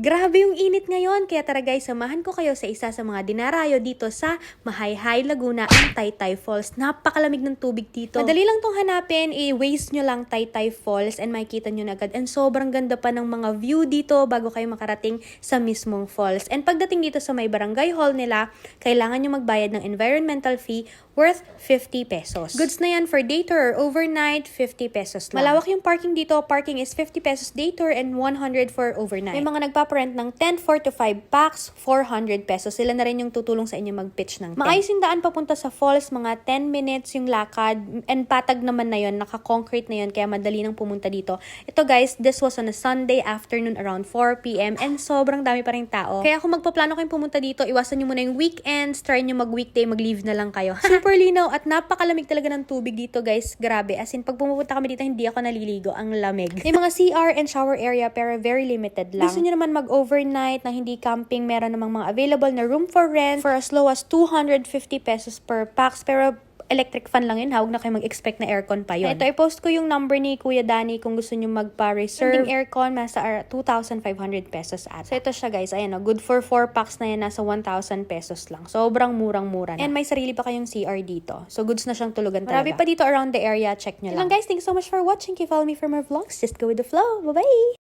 Grabe yung init ngayon, kaya tara guys, samahan ko kayo sa isa sa mga dinarayo dito sa Mahayhay, Laguna, ang Taytay Falls. Napakalamig ng tubig dito. Madali lang tong hanapin, i-waste nyo lang Taytay Falls and makikita nyo na agad. And sobrang ganda pa ng mga view dito bago kayo makarating sa mismong falls. And pagdating dito sa may barangay hall nila, kailangan nyo magbayad ng environmental fee worth 50 pesos. Goods na yan for day tour or overnight, 50 pesos lang. Malawak yung parking dito. Parking is 50 pesos day tour and 100 for overnight. May mga nagpaparent ng 10, 4 to 5 packs, 400 pesos. Sila na rin yung tutulong sa inyo mag-pitch ng tent. Maayos yung daan papunta sa falls, mga 10 minutes yung lakad. And patag naman na yun, naka-concrete na yun, kaya madali nang pumunta dito. Ito guys, this was on a Sunday afternoon around 4 p.m. and sobrang dami pa rin tao. Kaya kung magpaplano kayong pumunta dito, iwasan nyo muna yung weekends, try nyo mag-weekday, mag-leave na lang kayo. Super linaw at napakalamig talaga ng tubig dito guys. Grabe. As in, pag pumupunta kami dito, hindi ako naliligo. Ang lamig. May mga CR and shower area pero very limited lang. Gusto nyo naman mag-overnight na hindi camping, meron namang mga available na room for rent for as low as 250 pesos per pax. Pero electric fan lang yun, ha? Huwag na kayo mag-expect na aircon pa yun. Ito, i-post ko yung number ni Kuya Danny kung gusto nyo magpa-reserve. Yung aircon, nasa ar- 2,500 pesos at. So, ito siya guys. Ayan, oh, good for 4 packs na yan. Nasa 1,000 pesos lang. Sobrang murang-mura na. And may sarili pa kayong CR dito. So, goods na siyang tulugan talaga. Marami pa dito around the area. Check nyo lang. guys, thank you so much for watching. You follow me for more vlogs, just go with the flow. Bye-bye!